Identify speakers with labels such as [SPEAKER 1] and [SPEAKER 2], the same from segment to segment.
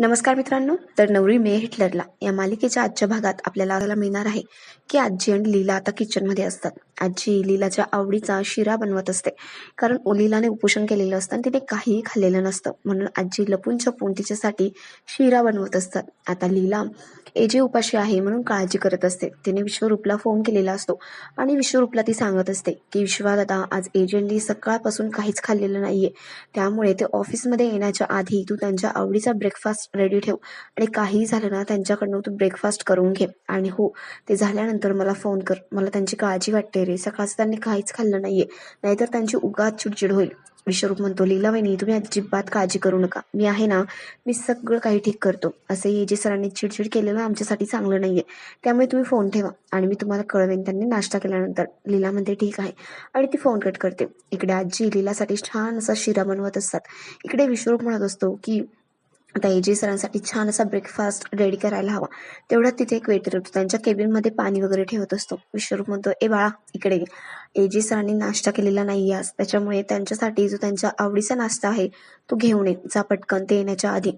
[SPEAKER 1] नमस्कार मित्रांनो तर नवरी मे हिटलरला या मालिकेच्या आजच्या भागात आपल्याला मिळणार आहे की आजी आणि लीला आता किचनमध्ये असतात. आजी लीलाच्या आवडीचा शिरा बनवत असते. कारण ओ- लीलाने उपोषण केलेलं असतं आणि तिने काहीही खाल्लेलं नसतं. म्हणून आजी लपून छपून तिच्यासाठी शिरा बनवत असतात. आता लीला एजे उपाशी आहे म्हणून काळजी करत असते. तिने विश्वरूपला फोन केलेला असतो आणि विश्वरूपला ती सांगत असते की विश्वा दादा आज एजेंटनी सकाळपासून काहीच खाल्लेलं नाहीये. त्यामुळे ते ऑफिसमध्ये येण्याच्या आधी तू त्यांच्या आवडीचा ब्रेकफास्ट रेडी ठेव. आणि काहीही झालं ना त्यांच्याकडनं तू ब्रेकफास्ट करून घे. आणि हो ते झाल्यानंतर मला फोन कर. मला त्यांची काळजी वाटते रे सकाळचं त्यांनी काहीच खाल्लं नाहीये. नाहीतर त्यांची उगाच चिडचिड होईल. विश्वरूप म्हणतो लीला वहिनी तुम्ही अजिबात काळजी करू नका. मी आहे ना मी सगळं काही ठीक करतो. असं ये जे सरांनी चिडचिड केलेलं आमच्यासाठी चांगलं नाहीये. त्यामुळे तुम्ही फोन ठेवा. आणि मी तुम्हाला कळवेन त्यांनी नाश्ता केल्यानंतर. लीला म्हणते ठीक आहे. आणि ती फोन कट करते. इकडे आजी लीलासाठी छान असा शिरा बनवत असतात. इकडे विश्वरूप म्हणत असतो की आता एजी सरांसाठी छान असा ब्रेकफास्ट रेडी करायला हवा. तेवढ्यात तिथे एक वेटर होतो त्यांच्या केबिनमध्ये पाणी वगैरे ठेवत असतो. विश्वरूप म्हणतो ए बाळा इकडे ये." एजी सरांनी नाश्ता केलेला नाही आज. त्याच्यामुळे त्यांच्यासाठी जो त्यांच्या आवडीचा नाश्ता आहे तो घेऊन ये. जा पटकन ते येण्याच्या आधी.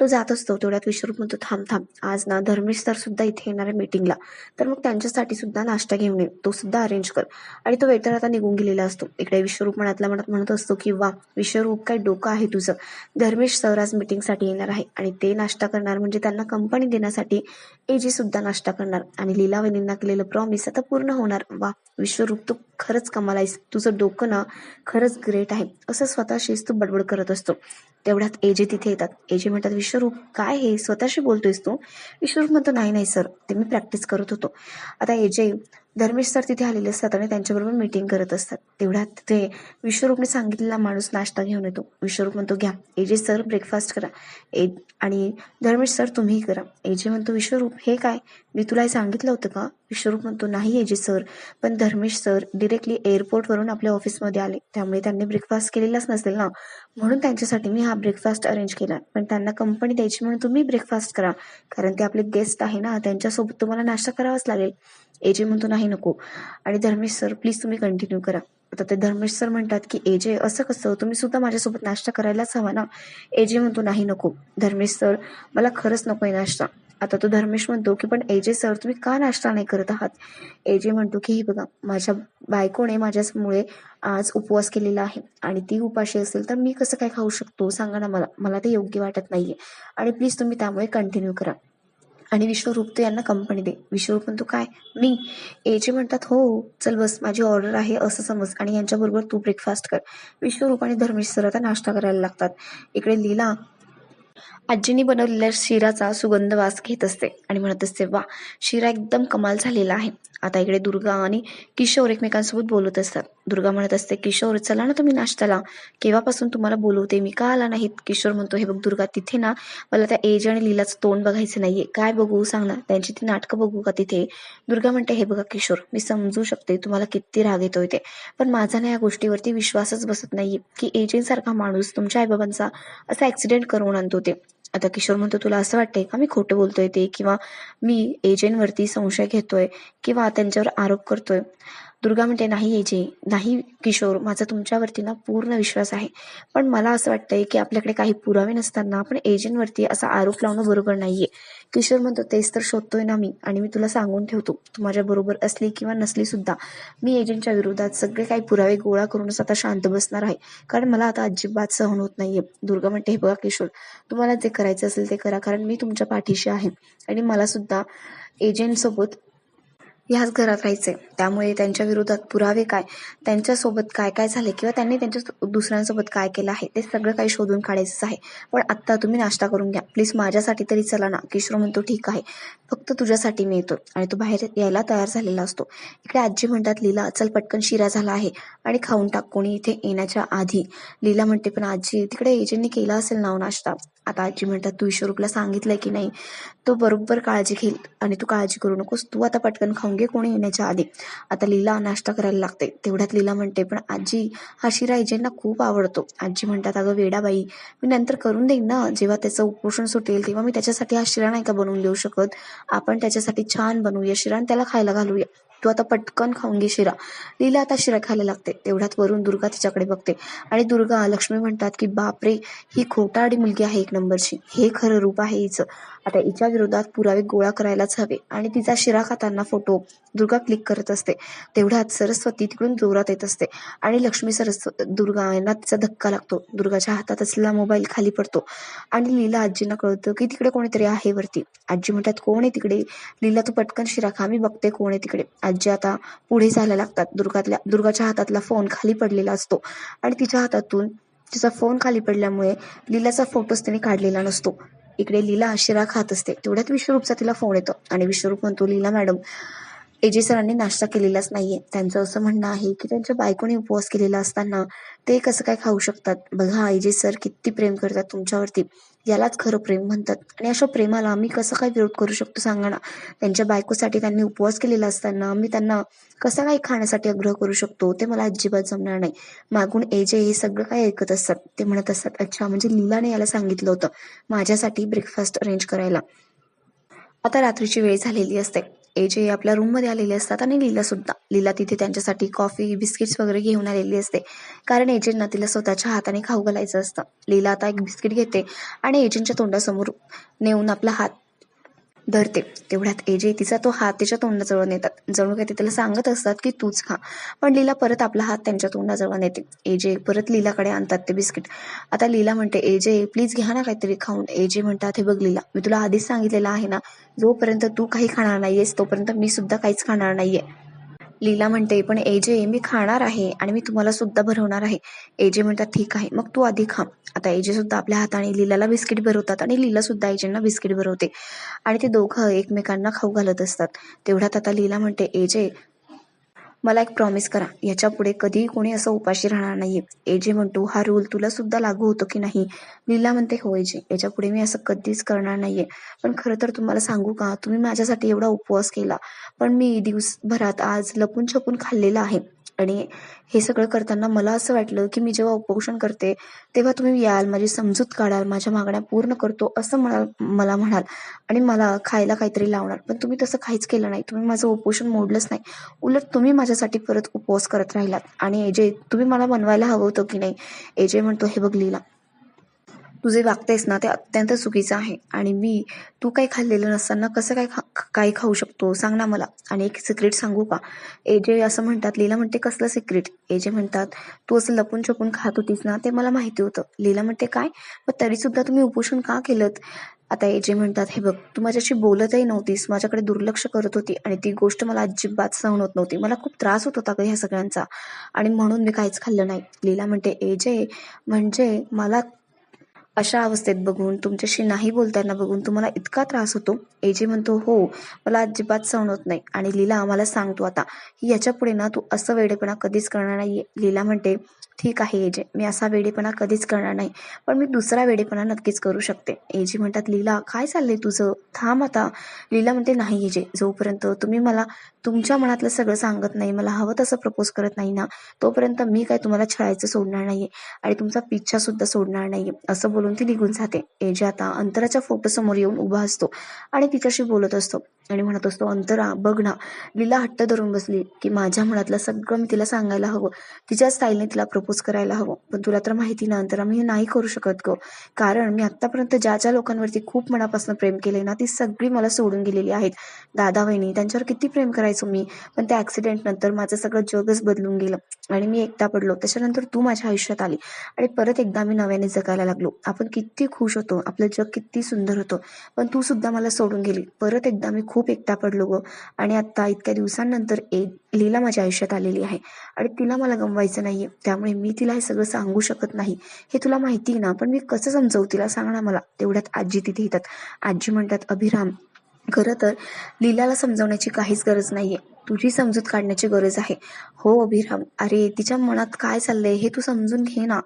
[SPEAKER 1] तो जात असतो. तेवढ्यात विश्वरूप म्हणतो थांब थांब. आज ना धर्मेश सर सुद्धा इथे येणार आहे मीटिंगला तर मग त्यांच्यासाठी सुद्धा नाश्ता घेऊन ये. तो सुद्धा अरेंज कर. आणि तो वेटर आता निघून गेलेला असतो. इकडे विश्वरूप मनातल्या मनात म्हणत असतो की वा विश्वरूप काय डोकं आहे तुझं. धर्मेश सर आज मीटिंगसाठी येणार आहे. आणि ते नाश्ता करणार म्हणजे त्यांना कंपनी देण्यासाठी एजी सुद्धा नाश्ता करणार. आणि लीलावणींना केलेलं प्रॉमिस आता पूर्ण होणार. वा विश्वरूप तू खरंच कमाल आहेस तुझं डोकं ना खरंच ग्रेट आहे. असं स्वतःशीच तू बडबड करत असतो. तेवढ्यात एजे तिथे येतात. एजे म्हणतात विश्वरूप काय हे? स्वतःशी बोलतोयस तू? विश्वरूप म्हणतो नाही नाही सर ते मी प्रॅक्टिस करत होतो. आता एजे धर्मेश सर तिथे आलेले असतात आणि त्यांच्याबरोबर मीटिंग करत असतात. तेवढ्यात तिथे विश्वरूपने सांगितलेला माणूस नाश्ता घेऊन येतो. विश्वरूप म्हणतो घ्या. एजे सर ब्रेकफास्ट करा. ए आणि धर्मेश सर तुम्हीही करा. एजे म्हणतो विश्वरूप हे काय? मी तुला हे सांगितलं होतं का? विश्वरूप म्हणतो नाही एजे सर. पण धर्मेश सर डिरेक्टली एअरपोर्टवरून आपल्या ऑफिसमध्ये आले. त्यामुळे त्यांनी ब्रेकफास्ट केलेलाच नसेल ना? म्हणून त्यांच्यासाठी मी हा ब्रेकफास्ट अरेंज केला. पण त्यांना कंपनी द्यायची म्हणून तुम्ही ब्रेकफास्ट करा. कारण ते आपले गेस्ट आहे ना त्यांच्यासोबत तुम्हाला नाश्ता करावाच लागेल. एजे म्हणतो नाही नको. आणि धर्मेश सर प्लीज तुम्ही कंटिन्यू करा. आता ते धर्मेश सर म्हणतात की एजे असं कसं? तुम्ही सुद्धा माझ्यासोबत नाश्ता करायलाच हवा ना? एजे म्हणतो नाही नको. धर्मेश सर मला खरंच नको आहे नाश्ता. आता तो धर्मेश म्हणतो की पण एजे सर तुम्ही का नाश्ता नाही करत आहात? एजे म्हणतो की हे बघा माझ्या बायकोने माझ्यामुळे आज उपवास केलेला आहे आणि ती उपाशी असेल तर मी कसं काय खाऊ शकतो? सांगा ना मला. मला ते योग्य वाटत नाहीये. आणि प्लीज तुम्ही त्यामुळे कंटिन्यू करा. आणि विश्वरूप तू यांना कंपनी दे. विश्वरूप म्हणतो काय? मी. एजे म्हणतात हो चल बस माझी ऑर्डर आहे असं समज. आणि यांच्याबरोबर तू ब्रेकफास्ट कर. विश्वरूप आणि धर्मेश सर आता नाश्ता करायला लागतात. इकडे लीला आजीने बनवलेल्या शिराचा सुगंध वास घेत असते आणि म्हणत असते वा शिरा एकदम कमाल झालेला आहे. आता इकडे दुर्गा आणि किशोर एकमेकांसोबत बोलत असतात. दुर्गा म्हणत असते किशोर चला ना तुम्ही नाश्त्याला. केव्हापासून तुम्हाला बोलवते? मी का आला नाहीत? किशोर म्हणतो हे बघ दुर्गा तिथे ना मला त्या एज आणि लीलाचं तोंड बघायचं नाहीये. काय बघू? सांग ना. त्यांची ती नाटकं बघू का तिथे? दुर्गा म्हणते हे बघा किशोर मी समजू शकते तुम्हाला किती राग येतोय ते. पण माझा ना या गोष्टीवरती विश्वासच बसत नाहीये की एजंटसारखा माणूस तुमच्या आईबाबांचा असा ऍक्सिडेंट करून आणतो ते. आता किशोर म्हणतो तुला असं वाटतंय का मी खोटं बोलतोय ते? किंवा मी एजंटवरती संशय घेतोय? किंवा त्यांच्यावर आरोप करतोय? दुर्गा म्हणते नाही एजे नाही किशोर माझा तुमच्यावरती ना पूर्ण विश्वास आहे. पण मला असं वाटतंय की आपल्याकडे काही पुरावे नसताना आपण एजंटवरती असा आरोप लावणं बरोबर नाहीये. किशोर म्हणतो तेच तर शोधतोय ना मी आणि मी तुला सांगून ठेवतो. तू माझ्या बरोबर असली किंवा नसली सुद्धा मी एजंटच्या विरोधात सगळे काही पुरावे गोळा करूनच आता शांत बसणार आहे. कारण मला आता अजिबात सहन होत नाहीये. दुर्गा म्हणते हे बघा किशोर तुम्हाला जे करायचं असेल ते करा कारण मी तुमच्या पाठीशी आहे आणि मला सुद्धा एजंट सोबत ह्याच घरात राहायचंय. त्यामुळे त्यांच्या विरोधात पुरावे काय त्यांच्यासोबत काय काय झाले किंवा त्यांनी त्यांच्या दुसऱ्यांसोबत काय केलं आहे ते सगळं काही शोधून काढायचं आहे. पण आत्ता तुम्ही नाश्ता करून घ्या. प्लीज माझ्यासाठी तरी चला ना. किशोर म्हणतो ठीक आहे. फक्त तुझ्यासाठी मी येतो आणि तो बाहेर यायला तयार झालेला असतो. इकडे आजी म्हणतात लीला चल पटकन शिरा झाला आहे आणि खाऊन टाक. कोणी इथे येण्याच्या आधी. लीला म्हणते पण आजी तिकडे एजंटने केला असेल नाव हो नाश्ता? आता आजी म्हणतात तू ईश्वरूपला सांगितलंय की नाही? तो बरोबर काळजी घेईल आणि तू काळजी करू नकोस. तू आता पटकन खाऊन घे कोणी येण्याच्या आधी. आता लीला नाश्ता करायला लागते. तेवढ्यात लीला म्हणते पण आजी हा शिरा एजंटना खूप आवडतो. आजी म्हणतात अगं वेडाबाई मी नंतर करून देईन ना. जेव्हा त्याचं उपोषण सुटेल तेव्हा मी त्याच्यासाठी हा शिरा नाही का बनवून देऊ शकत? आपण त्याच्यासाठी छान बनवूया शिरा आणि त्याला खायला घालूया. तू आता पटकन खाऊन घे शिरा. लीला आता शिरा खायला लागते. तेवढ्यात वरून दुर्गा तिच्याकडे बघते. आणि दुर्गा लक्ष्मी म्हणतात की बापरे ही खोटाडी मुलगी आहे एक नंबरची. हे खरं रूप आहे हिचं. आता हिच्या विरोधात पुरावे गोळा करायलाच हवे. आणि तिचा शिरा खाताना फोटो दुर्गा क्लिक करत असते. तेवढ्यात सरस्वती तिकडून जोरात येत असते. आणि लक्ष्मी सरस्व दुर्गा यांना तिचा धक्का लागतो. दुर्गाच्या हातात असलेला मोबाईल खाली पडतो. आणि लीला आजींना कळतं की तिकडे कोणीतरी आहे वरती. आजी म्हणतात कोण आहे तिकडे? लीला तू पटकन शिरा खा. मी बघते कोण आहे तिकडे. आजी आता पुढे जायला लागतात. दुर्गातल्या दुर्गाच्या हातातला फोन खाली पडलेला असतो. आणि तिच्या हातातून तिचा फोन खाली पडल्यामुळे लीलाचा फोटोच तिने काढलेला नसतो. इकडे लीला शिरा खात असते. तेवढ्यात विश्वरूपचा तिला फोन येतो. आणि विश्वरूप म्हणतो लीला मॅडम एजे सरांनी नाश्ता केलेलाच नाहीये. त्यांचं असं म्हणणं आहे की त्यांच्या बायकोने उपवास केलेला असताना ते कसं काय खाऊ शकतात? बघा एजी सर किती प्रेम करतात तुमच्यावरती. यालाच खरं प्रेम म्हणतात. आणि अशा प्रेमाला आम्ही कसं काय विरोध करू शकतो सांगा ना? त्यांच्या बायकोसाठी त्यांनी उपवास केलेला असताना आम्ही त्यांना कसं काय खाण्यासाठी आग्रह करू शकतो? ते मला अजिबात जमणार नाही. मागून एजे हे सगळं काय ऐकत असतात? ते म्हणत असतात अच्छा म्हणजे लीलाने याला सांगितलं होतं माझ्यासाठी ब्रेकफास्ट अरेंज करायला. आता रात्रीची वेळ झालेली असते. एजे आपल्या रूममध्ये आलेले असतात आणि लीला सुद्धा. लीला तिथे त्यांच्यासाठी कॉफी बिस्किट्स वगैरे घेऊन आलेली असते. कारण एजंटना तिला स्वतःच्या हाताने खाऊ घालायचं असतं. लीला आता एक बिस्किट घेते आणि एजंटच्या तोंडासमोर नेऊन आपला हात धरते. तेवढ्यात एजे तिचा तो हात तिच्या तोंडाजवळ नेतात. जणू काय ते तिला सांगत असतात की तूच खा. पण लीला परत आपला हात त्यांच्या तोंडाजवळ नेते. एजे परत लीलाकडे आणतात ते बिस्किट. आता लीला म्हणते एजे प्लीज घ्या ना काहीतरी खाऊन. एजे म्हणतात हे बघ लीला मी तुला आधीच सांगितलेलं आहे ना जोपर्यंत तू काही खाणार नाहीयेस तोपर्यंत मी सुद्धा काहीच खाणार नाहीये. लीला म्हणते पण एजे मी खाणार आहे आणि मी तुम्हाला सुद्धा भरवणार आहे. एजे म्हणतात ठीक आहे मग तू आधी खा. आता एजे सुद्धा आपल्या हाताने लीलाला बिस्किट भरवतात आणि लीला सुद्धा एजेंना बिस्किट भरवते. आणि ते दोघं एकमेकांना खाऊ घालत असतात. तेवढ्यात आता लीला म्हणते एजे मला एक प्रॉमिस करा. याच्यापुढे कधीही कोणी असं उपाशी राहणार नाहीये. एजे म्हणतो हा रूल तुला सुद्धा लागू होतो की नाही? लीला म्हणते हो एजे याच्यापुढे मी असं कधीच करणार नाहीये. पण खरं तर तुम्हाला सांगू का? तुम्ही माझ्यासाठी एवढा उपवास केला. पण मी दिवसभरात आज लपून छपून खाल्लेलं आहे. आणि हे सगळं करताना मला असं वाटलं की मी जेव्हा उपोषण करते तेव्हा तुम्ही याल माझी समजूत काढाल माझ्या मागण्या पूर्ण करतो असं म्हणाल मला म्हणाल आणि मला खायला काहीतरी लावणार. पण तुम्ही तसं काहीच केलं नाही. तुम्ही माझं उपोषण मोडलंच नाही. उलट तुम्ही माझ्यासाठी परत उपवास करत राहिलात. आणि एजे तुम्ही मला बनवायला हवं होतं की नाही? एजे म्हणतो हे बघ लीला तू जे वागतेस ना ते अत्यंत चुकीचं आहे. आणि मी तू काही खाल्लेलं नसताना कसं काय खा काय खाऊ शकतो? सांग ना मला. आणि एक सिक्रेट सांगू का? एजे असं म्हणतात लीला म्हणते कसलं सिक्रेट एजे म्हणतात तू असं लपून छपून खात होतीस ना ते मला माहिती होतं. लीला म्हणते काय? पण तरी सुद्धा तुम्ही उपोषण का केलं आता एजे म्हणतात हे बघ तू माझ्याशी बोलतही नव्हतीस माझ्याकडे दुर्लक्ष करत होती आणि ती गोष्ट मला अजिबात सहन होत नव्हती. मला खूप त्रास होत होता ह्या सगळ्यांचा आणि म्हणून मी काहीच खाल्लं नाही. लीला म्हणते एजे म्हणजे मला अशा अवस्थेत बघून तुमच्याशी नाही बोलताना बघून तुम्हाला इतका त्रास होतो. एजे म्हणतो हो मला अजिबात सहन होत नाही. आणि लीला आम्हाला सांगतो आता याच्यापुढे ना तू असं वेडेपणा कधीच करणार नाही लीला म्हणते ठीक आहे एजे मी असा वेडेपणा कधीच करणार नाही. पण मी दुसरा वेडेपणा नक्कीच करू शकते. एजे म्हणतात लीला काय चाललंय तुझं? थांब आता. लीला म्हणते नाही एजे जोपर्यंत तुम्ही मला तुमच्या मनातलं सगळं सांगत नाही मला हवं तसं प्रपोज करत नाही ना तोपर्यंत मी काय तुम्हाला छळायचं सोडणार नाहीये आणि तुमचा पिच्छा सुद्धा सोडणार नाहीये. असं बोलून ती निघून जाते. एजे आता अंतराच्या फोटो समोर येऊन उभा असतो आणि तिच्याशी बोलत असतो आणि म्हणत असतो अंतरा बघ ना लीला हट्ट धरून बसली की माझ्या मनातलं सगळं मी तिला सांगायला हवं. तिच्या स्टाईलने तिला प्रपोज करायला हवं. पण तुला तर माहिती ना अंतरा मी हे नाही करू शकत ग. कारण मी आतापर्यंत ज्या ज्या लोकांवरती खूप मनापासून प्रेम केले ना ती सगळी मला सोडून गेलेली आहेत. दादा वहिनी त्यांच्यावर किती प्रेम करायचो मी पण त्या ऍक्सिडेंट नंतर माझं सगळं जगच बदलून गेलं. आणि मी एकटा पडलो. त्याच्यानंतर तू माझ्या आयुष्यात आली. आणि परत एकदा मी नव्याने जगायला लागलो. आपण किती खुश होतो. आपलं जग किती सुंदर होतं. पण तू सुद्धा मला सोडून गेली. परत एकदा मी खूप एकटा पडलो ग. आणि आता इतक्या दिवसांनंतर एक लीला माझ्या आयुष्यात आलेली आहे. आणि तिला मला गमवायचं नाहीये. त्यामुळे मी तिला हे सगळं सांगू शकत नाही. हे तुला माहिती ना पण मी कसं समजवू तिला? सांग ना मला. तेवढ्यात आजी तिथे येतात. आजी म्हणतात अभिराम खरं तर लीलाला समजवण्याची काहीच गरज नाहीये. तुझी समजूत काढण्याची गरज आहे. हो अभिराम अरे तिच्या मनात काय चाललंय हे तू समजून घे ना.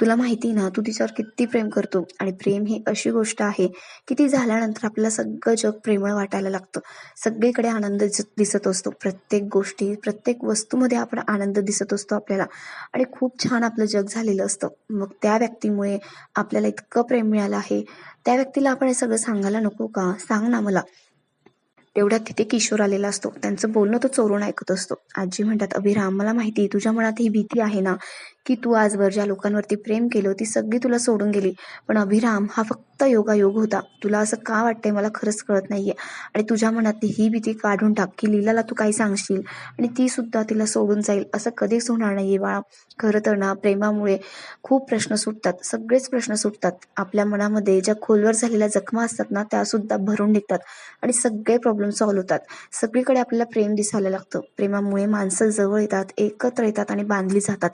[SPEAKER 1] तुला माहिती ना तू तिच्यावर किती प्रेम करतो. आणि प्रेम ही अशी गोष्ट आहे की ती झाल्यानंतर आपल्याला सगळं जग प्रेमळ वाटायला लागतं. सगळीकडे आनंद दिस- दिसत असतो. प्रत्येक गोष्टी प्रत्येक वस्तूमध्ये आपण आनंद दिसत असतो आपल्याला. आणि खूप छान आपलं जग झालेलं असतं. मग त्या व्यक्तीमुळे आपल्याला इतकं प्रेम मिळालं आहे. त्या व्यक्तीला आपण हे सगळं सांगायला नको का? सांग ना मला. तेवढ्यात तिथे किशोर आलेला असतो. त्यांचं बोलणं तो चोरून ऐकत असतो. आजी म्हणतात अभिराम मला माहिती आहे तुझ्या मनात ही भीती आहे ना की तू आजवर ज्या लोकांवरती प्रेम केलं ती सगळी तुला सोडून गेली. पण अभिराम हा फक्त योगायोग होता. तुला असं का वाटतंय? मला खरंच कळत नाहीये. आणि तुझ्या मनातली ही भीती काढून टाक की लीलाला तू काही सांगशील आणि ती सुद्धा तिला सोडून जाईल असं कधीच होणार नाहीये बाळा. खरं तर ना प्रेमामुळे खूप प्रश्न सुटतात. सगळेच प्रश्न सुटतात. आपल्या मनामध्ये ज्या खोलवर झालेल्या जखमा असतात ना त्या सुद्धा भरून निघतात आणि सगळे प्रॉब्लेम सॉल्व्ह होतात. सगळीकडे आपल्याला प्रेम दिसायला लागतं. प्रेमामुळे माणसं जवळ येतात एकत्र येतात आणि बांधली जातात.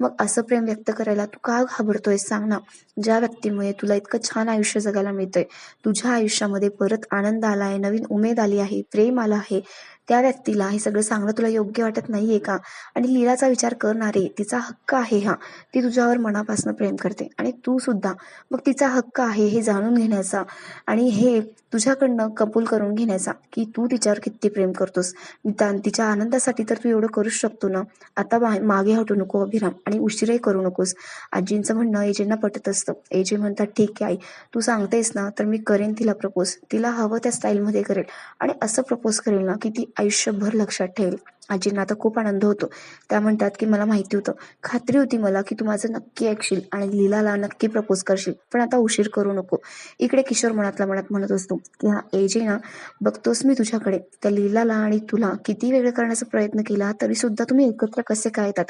[SPEAKER 1] मग असं प्रेम व्यक्त करायला तू का घाबरतोय सांग ना. ज्या व्यक्तीमुळे तुला इतकं छान आयुष्य जगायला मिळतंय तुझ्या आयुष्यामध्ये परत आनंद आला आहे नवीन उमेद आली आहे प्रेम आलं आहे त्या व्यक्तीला हे सगळं सांगणं तुला योग्य वाटत नाहीये का? आणि लीलाचा विचार करणारे तिचा हक्क आहे हा. ती तुझ्यावर मनापासून प्रेम करते. आणि तू सुद्धा. मग तिचा हक्क आहे हे जाणून घेण्याचा. आणि हे तुझ्याकडनं कबूल करून घेण्याचा. की तू तिच्यावर किती प्रेम करतोस. निदान तिच्या आनंदासाठी तर तू एवढं करूच शकतो ना. आता मा- मागे हटू नको अभिराम. आणि उशीरही करू नकोस. आजींचं म्हणणं एजेंना पटत असतं. एजे म्हणतात ठीक आहे आई तू सांगतेस ना तर मी करेन तिला प्रपोज तिला हवं त्या स्टाईलमध्ये करेल. आणि असं प्रपोज करेल ना की ती आयुष्यभर लक्षात ठेवेल. आजींना आता खूप आनंद होतो. त्या म्हणतात की मला माहिती होतं. खात्री होती मला की तू माझं नक्की ऐकशील आणि लीलाला नक्की प्रपोज करशील. पण आता उशीर करू नको. इकडे किशोर मनातला मनात म्हणत असतो की हा एजे ना बघतोस मी तुझ्याकडे. त्या लीलाला आणि तुला किती वेगळं करण्याचा प्रयत्न केला तरी सुद्धा तुम्ही एकत्र कसे काय येतात?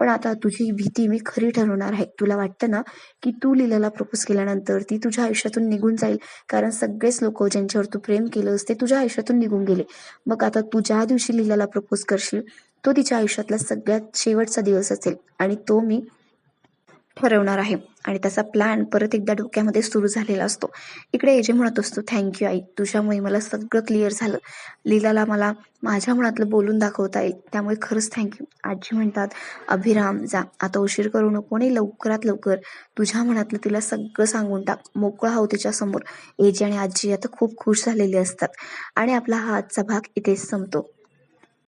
[SPEAKER 1] पण आता तुझी भीती मी खरी ठरवणार आहे. तुला वाटतं ना की तू लीलाला प्रपोज केल्यानंतर ती तुझ्या आयुष्यातून निघून जाईल? कारण सगळेच लोक ज्यांच्यावर तू प्रेम केलंस ते तुझ्या आयुष्यातून निघून गेले. मग आता तू ज्या दिवशी लीलाला प्रपोज करशील तो तिच्या आयुष्यातला सगळ्यात शेवटचा दिवस असेल आणि तो मी ठरवणार आहे. आणि त्याचा प्लॅन परत एकदा डोक्यामध्ये सुरू झालेला असतो. इकडे एजे म्हणत असतो थँक्यू आई. तुझ्यामुळे मला सगळं क्लिअर झालं. लीलाला मला माझ्या मनातलं बोलून दाखवता येईल. त्यामुळे खरंच थँक्यू आजी म्हणतात अभिराम जा. आता उशीर करू नको आणि लवकरात लवकर तुझ्या मनातलं तिला सगळं सांगून टाक. मोकळा हो तिच्या समोर. एजे आणि आजी आता खूप खुश झालेले असतात. आणि आपला हा आजचा भाग इथेच संपतो.